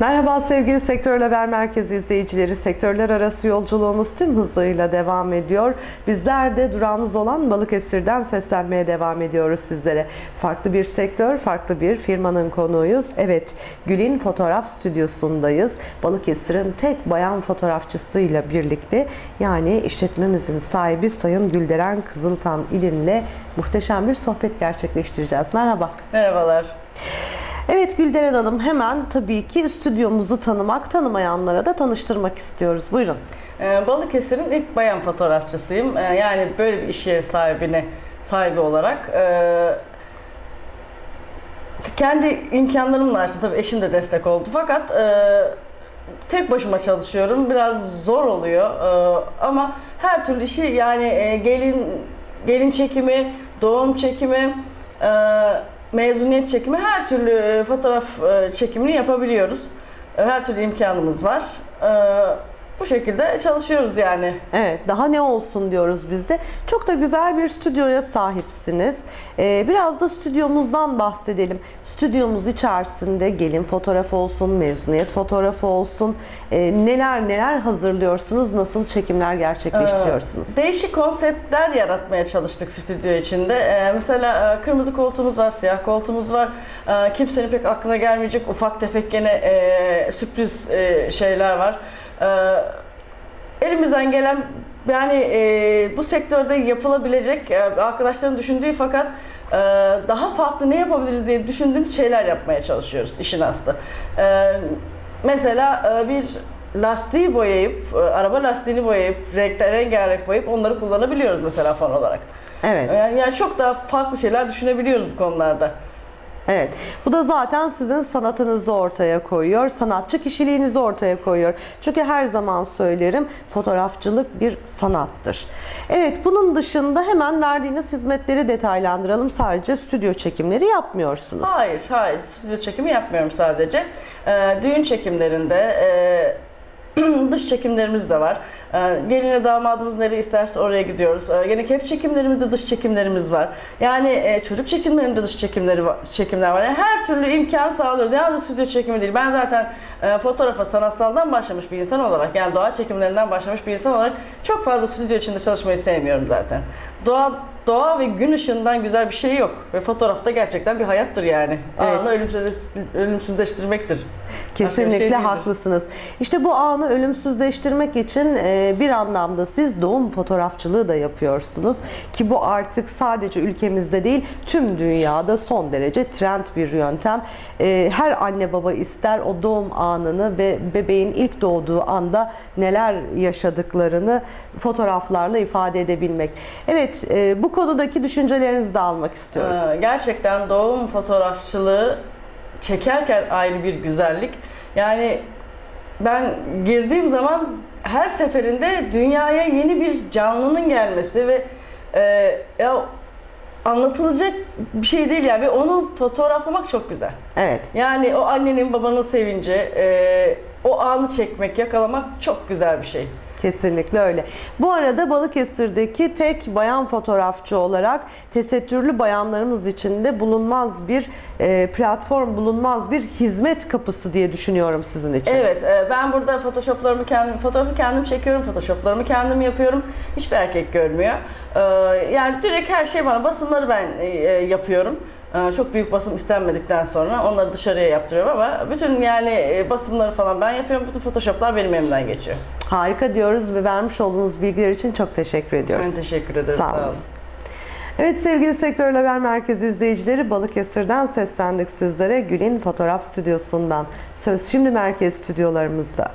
Merhaba sevgili Sektör Haber Merkezi izleyicileri. Sektörler arası yolculuğumuz tüm hızıyla devam ediyor. Bizler de durağımız olan Balıkesir'den seslenmeye devam ediyoruz sizlere. Farklı bir sektör, farklı bir firmanın konuğuyuz. Evet, Gül'in fotoğraf stüdyosundayız. Balıkesir'in tek bayan fotoğrafçısıyla birlikte yani işletmemizin sahibi Sayın Gülderen Kızıltan İlin'le muhteşem bir sohbet gerçekleştireceğiz. Merhaba. Merhabalar. Evet Gülderen Hanım hemen tabii ki stüdyomuzu tanımak, tanımayanlara da tanıştırmak istiyoruz. Buyurun. Ee, Balıkesir'in ilk bayan fotoğrafçısıyım. Ee, Yani böyle bir iş yeri sahibine sahibi olarak e, kendi imkanlarımla açtım. Tabii eşim de destek oldu. Fakat tek başıma çalışıyorum. Biraz zor oluyor. Ama her türlü işi yani e, gelin gelin çekimi, doğum çekimi, mezuniyet çekimi her türlü e, fotoğraf e, çekimini yapabiliyoruz. E, Her türlü imkanımız var. Bu şekilde çalışıyoruz yani. Evet, daha ne olsun diyoruz biz de. Çok da güzel bir stüdyoya sahipsiniz. Ee, biraz da stüdyomuzdan bahsedelim. Stüdyomuz içerisinde gelin fotoğrafı olsun, mezuniyet fotoğrafı olsun. Ee, neler neler hazırlıyorsunuz, nasıl çekimler gerçekleştiriyorsunuz? Değişik konseptler yaratmaya çalıştık stüdyo içinde. Ee, mesela e, kırmızı koltuğumuz var, siyah koltuğumuz var. Ee, kimsenin pek aklına gelmeyecek ufak tefek gene e, sürpriz e, şeyler var. Ee, elimizden gelen yani e, bu sektörde yapılabilecek e, arkadaşların düşündüğü fakat e, daha farklı ne yapabiliriz diye düşündüğümüz şeyler yapmaya çalışıyoruz işin aslı. Ee, mesela e, bir lastiği boyayıp, e, araba lastiğini boyayıp, renkler, rengarenk boyayıp onları kullanabiliyoruz mesela fon olarak. Evet. Yani, yani çok daha farklı şeyler düşünebiliyoruz bu konularda. Evet. Bu da zaten sizin sanatınızı ortaya koyuyor, sanatçı kişiliğinizi ortaya koyuyor. Çünkü her zaman söylerim fotoğrafçılık bir sanattır. Evet, bunun dışında hemen verdiğiniz hizmetleri detaylandıralım. Sadece stüdyo çekimleri yapmıyorsunuz. Hayır, hayır. Stüdyo çekimi yapmıyorum sadece. Ee, düğün çekimlerinde, e, dış çekimlerimiz de var. Ee, gelinle damadımız nereye isterse oraya gidiyoruz. Ee, yine kep çekimlerimizde dış çekimlerimiz var. Yani e, çocuk çekimlerinde dış çekimleri var, çekimler var. Yani her türlü imkan sağlıyoruz. Yalnız stüdyo çekimi değil. Ben zaten e, fotoğrafa sanatsaldan başlamış bir insan olarak, yani doğa çekimlerinden başlamış bir insan olarak çok fazla stüdyo içinde çalışmayı sevmiyorum zaten. Doğa doğa ve gün ışığından güzel bir şey yok. Ve fotoğrafta gerçekten bir hayattır yani. Evet. Anı ölümsüzleş- ölümsüzleştirmektir. Kesinlikle şey değildir. haklısınız. İşte bu anı ölümsüzleştirmek için e, bir anlamda siz doğum fotoğrafçılığı da yapıyorsunuz ki bu artık sadece ülkemizde değil tüm dünyada son derece trend bir yöntem. E, Her anne baba ister o doğum anını ve bebeğin ilk doğduğu anda neler yaşadıklarını fotoğraflarla ifade edebilmek. Evet, e, bu konudaki düşüncelerinizi de almak istiyoruz. Ee, Gerçekten doğum fotoğrafçılığı çekerken ayrı bir güzellik. Yani ben girdiğim zaman her seferinde dünyaya yeni bir canlının gelmesi ve e, ya anlatılacak bir şey değil yani ve onu fotoğraflamak çok güzel. Evet. Yani o annenin babanın sevinci, e, o anı çekmek, yakalamak çok güzel bir şey. Kesinlikle öyle. Bu arada Balıkesir'deki tek bayan fotoğrafçı olarak tesettürlü bayanlarımız için de bulunmaz bir e, platform, bulunmaz bir hizmet kapısı diye düşünüyorum sizin için. Evet, e, ben burada photoshoplarımı kendim, fotoğrafı kendim çekiyorum, photoshoplarımı kendim yapıyorum. Hiçbir erkek görmüyor. E, Yani direkt her şey bana, basımları ben e, yapıyorum. E, Çok büyük basım istenmedikten sonra onları dışarıya yaptırıyorum ama bütün yani e, basımları falan ben yapıyorum. Bütün photoshoplar benim elimden geçiyor. Harika diyoruz ve vermiş olduğunuz bilgiler için çok teşekkür ediyoruz. Ben teşekkür ederim. Sağ olun. olun. Evet sevgili Sektör Haber Merkezi izleyicileri Balıkesir'den seslendik sizlere Gül'in fotoğraf stüdyosundan. Söz şimdi merkez stüdyolarımızda.